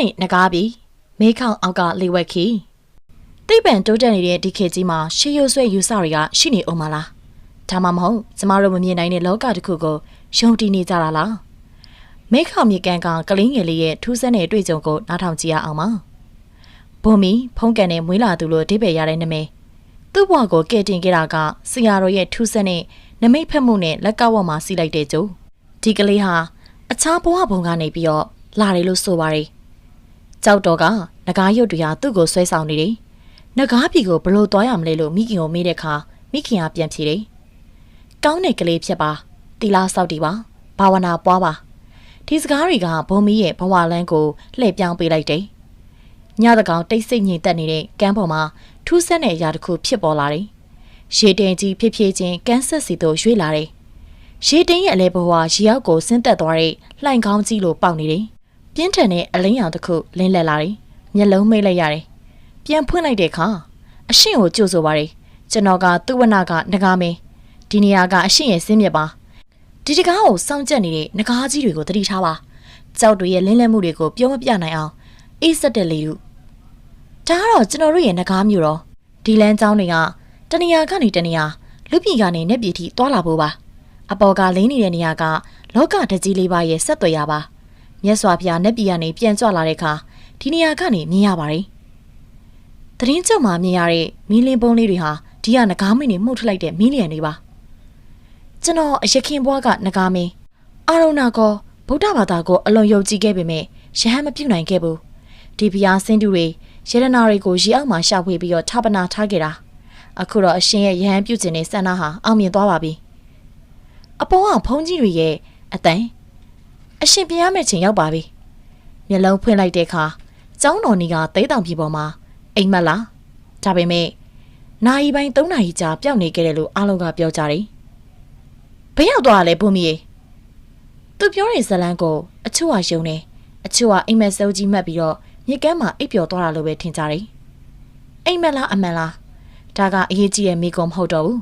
နေနဂါးပြီးမေးခေါင်အောက်ကလေဝက်ခီတိတ်ပံတိုးတက်နေတဲ့ဒီခေတ်ကြီးမှာရှေးရိုးဆွဲယူဆတွေကရှိနေအောင်မလားဒါမှမဟုတ်ကျမတို့မမြင်နိုင်တဲ့လောကတစ်ခုကိုယုံတည်နေကြတာလားမေးခေါင်မြေကန်ကကလင်းငယ်လေးရဲ့ထူးဆန်းတဲ့အတွေ့အကြုံကိုနားထောင်ကြည့်ရအောင်ပါဘုံမီဖုံးကန်နဲ့မွေးလာသူလို့အဓိပ္ပာယ်ရတဲ့နာမည်သူ့ဘဝကိုကဲတင်ခဲ့တာကဆရာတော်ရဲ့ထူးဆန်းတဲ့နမိတ်ဖက်မှုနဲ့လက်ကဝတ်မှာစီးလိုက်တဲ့ကျိုးဒီကလေးဟာအခြားဘဝဘုံကနေပြီးတော့လာတယ်လို့ဆိုပါတယ် ကြောက်တော်ကငကားရုပ်တွေဟာသူ့ကိုဆွဲဆောင်နေတယ်ငကားပြီကိုဘလို့သွားရမလဲလို့မိခင်ကိုမေးတဲ့အခါမိခင်ကပြန်ဖြေတယ်ကောင်းတဲ့ကလေးဖြစ်ပါတီလာဆောက်တီပါဘာဝနာပွားပါဒီစကားတွေကဘုံမီရဲ့ဘဝလန်းကိုလှည့်ပြောင်းပေးလိုက်တယ်ညတကောင်တိတ်ဆိတ်ငြိမ်သက်နေတဲ့ကမ်းပေါ်မှာထူးဆန်းတဲ့အရာတစ်ခုဖြစ်ပေါ်လာတယ်ရေတင်ကြီးဖြစ်ဖြစ်ချင်းကန်းဆက်စီတို့ရွေ့လာတယ်ရေတင်းရဲ့အလဲဘဝရေရောက်ကိုဆင်းသက်သွားတဲ့လှိုင်ကောင်းကြီးလိုပေါက်နေတယ်။ ပြင်းထန်တဲ့အလင်းရောင်တစ်ခုလင်းလက်လာတယ်။မျက်လုံးမိတ်လိုက်ရတယ်။ပြန်ဖွင့်လိုက်တဲ့အခါအရှင်ကိုကြိုဆိုပါတယ်။ကျွန်တော်ကသူဝနာကငကားမင်းဒီနေရာကအရှင်ရဲ့ဆင်းမြက်ပါ။ဒီတကားကိုစောင့်ကြက်နေတဲ့ငကားကြီးတွေကိုတတိထားပါ။ကြောက်တွေရဲ့လင်းလက်မှုတွေကိုပြောမပြနိုင်အောင်အေးဆက်တဲ့လေလူ။ဒါကတော့ကျွန်တော်တို့ရဲ့ငကားမျိုးတော့ဒီလမ်းကြောင်းတွေကတနေရာကနေတနေရာလူပြည်ကနေနေပြည်ထိသွာလာဖို့ပါ။အပေါ်ကလင်းနေတဲ့နေရာကလောကတကြီးလေးပါရဲ့ဆက်သွယ်ရပါ။ မြတ်စွာဘုရားနဲ့ပြည်ကနေပြန်ကြွလာတဲ့အခါဒီနေရာကနေမြင်ရပါတယ်တရင်ကျုံမှာမြင်ရတဲ့မီလင်းပုံးလေးတွေဟာဒီကငကားမင်းတွေမှုတ်ထလိုက်တဲ့မီလီယံတွေပါကျွန်တော်အရခင်ဘွားကငကားမင်းအာရုံနာကောဗုဒ္ဓဘာသာကိုအလွန်ယုံကြည်ခဲ့ပေမဲ့ရဟန်းမပြုတ်နိုင်ခဲ့ဘူးဒီဘုရားစင်းတူတွေရတနာတွေကိုရေအောက်မှာရှာဖွေပြီးတော့ထာပနာထားခဲ့တာအခုတော့အရှင်ရဲ့ရဟန်းပြုတ်ခြင်းနဲ့ဆန္ဒဟာအောင်မြင်သွားပါပြီအပေါ်ကဖုံးကြီးတွေရဲ့အတန် အရှင်ပြန်ရမယ့်ချိန်ရောက်ပါပြီမျက်လုံးဖွင့်လိုက်တဲ့အခါကျောင်းတော်နီကသိတောင်ပြေပေါ်မှာအိမ်မက်လားဒါပေမဲ့နိုင်ပိုင်း၃နာရီကြာပျောက်နေခဲ့တယ်လို့အားလုံးကပြောကြတယ်ဘယ်ရောက်သွားလဲဘုံမီရေသူပြောတဲ့ဇလန်းကိုအချို့ကယုံတယ်အချို့ကအိမ်မက်စိုးကြီးမှတ်ပြီးတော့မြစ်ကမ်းမှာအိပ်ပျော်သွားတာလို့ပဲထင်ကြတယ်အိမ်မက်လားအမှန်လားဒါကအရေးကြီးတဲ့မိကုံမဟုတ်တော့ဘူး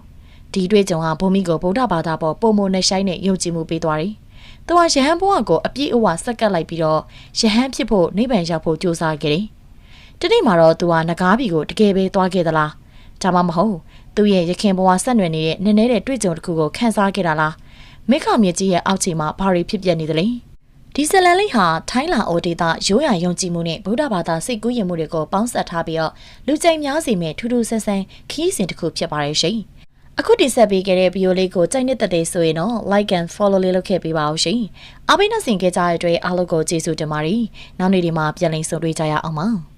ဒီတွေ့ကြုံဟာဘုံမီကိုဗုဒ္ဓဘာသာပေါ်ပုံမနဲ့ဆိုင်နဲ့ယုံကြည်မှုပေးသွားတယ်။ သူဟာယဟန်ဘုရားကိုအပြည့်အဝဆက်ကပ်လိုက်ပြီးတော့ယဟန်ဖြစ်ဖို့နိဗ္ဗာန်ရောက်ဖို့ကြိုးစားခဲ့တယ်။ဒီနေ့မှာတော့သူဟာငကားပြီကိုတကယ်ပဲသွားခဲ့သလား။ဒါမှမဟုတ်သူ့ရဲ့ရခင်ဘဝဆက်နွယ်နေတဲ့နည်းနည်းတဲ့တွေ့ကြုံတစ်ခုကိုခန်းစားခဲ့တာလား။မိခမြေကြီးရဲ့အောက်ခြေမှာဘာတွေဖြစ်ပျက်နေသလဲ။ဒီဇလန်လေးဟာထိုင်းလာအိုဒေတာရိုးရာယုံကြည်မှုနဲ့ဗုဒ္ဓဘာသာစိတ်ကူးယဉ်မှုတွေကိုပေါင်းစပ်ထားပြီးတော့လူကြိမ်များစီမဲ့ထူးထူးဆန်းဆန်းခီးစဉ်တစ်ခုဖြစ်ပါတယ်ရှင်။ အခုတင်ဆက်ပေးခဲ့တဲ့ဗီဒီယိုလေးကိုကြိုက်နေတဲ့တဲ့ဆိုရင်တော့ like and follow လေးလုပ်ခဲ့ပေးပါဦးရှင်။အားပေးနှဆင်ခဲ့ကြတဲ့အတွက်အားလုံးကိုကျေးဇူးတင်ပါတယ်။နောက်နေ့ဒီမှာပြန်လည်ဆုံတွေ့ကြရအောင်ပါ။